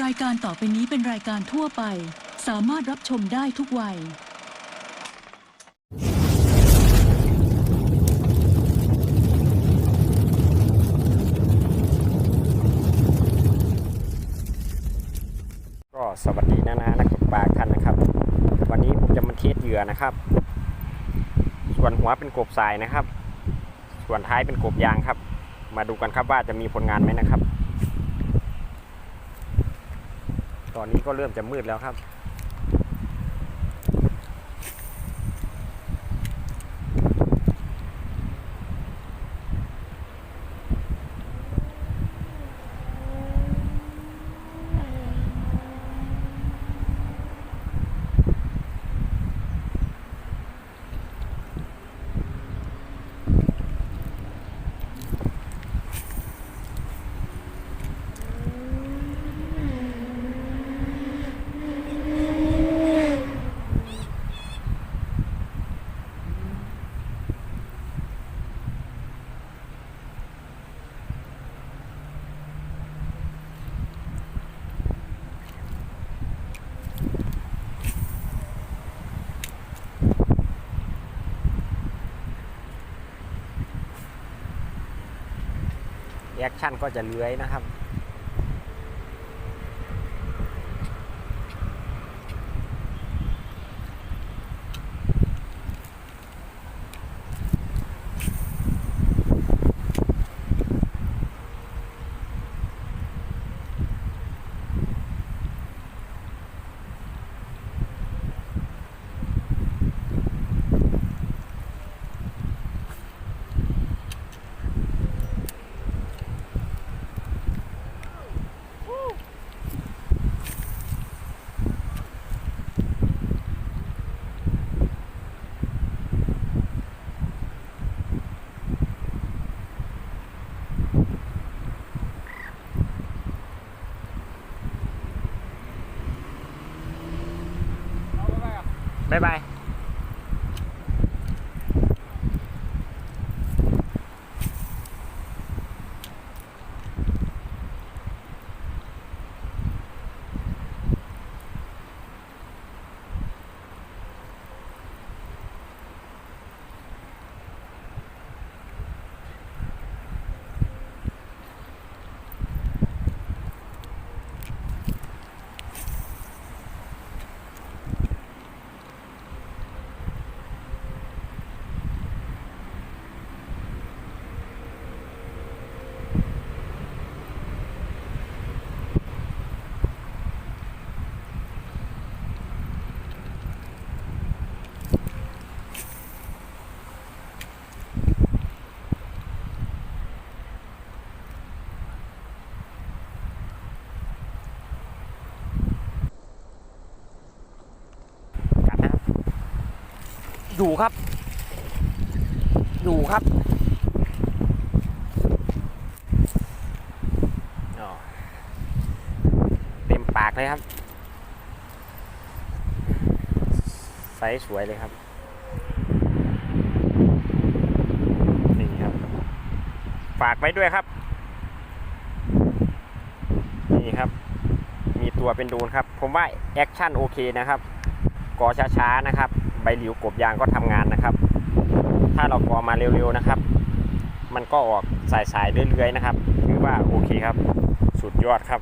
รายการต่อไปนี้เป็นรายการทั่วไป สามารถรับชมได้ทุกวัย ก็สวัสดีนะนะนักตกปลาท่านนะครับ วันนี้ผมจะมาเทสเหยื่อนะครับ ส่วนหัวเป็นกบทรายนะครับ ส่วนท้ายเป็นกบยางครับ มาดูกันครับว่าจะมีผลงานไหมนะครับ ตอนนี้ก็เริ่มจะมืดแล้วครับ แอคชั่นก็จะเลื้อยนะครับ บ๊า อยู่ครับ อยู่ครับเต็มปากเลยครับไซส์สวยเลยครับนี่ครับ ฝากไว้ด้วยครับ นี่ครับ มีตัวเป็นโดรนครับ ผมว่าแอคชั่นโอเคนะครับกอช้าๆนะครับ ใบหลิวกบยางก็ทำงานนะครับ ถ้าเรากอมาเร็วๆนะครับ มันก็ออกสายๆเรื่อยๆนะครับถือว่าโอเคครับ สุดยอดครับ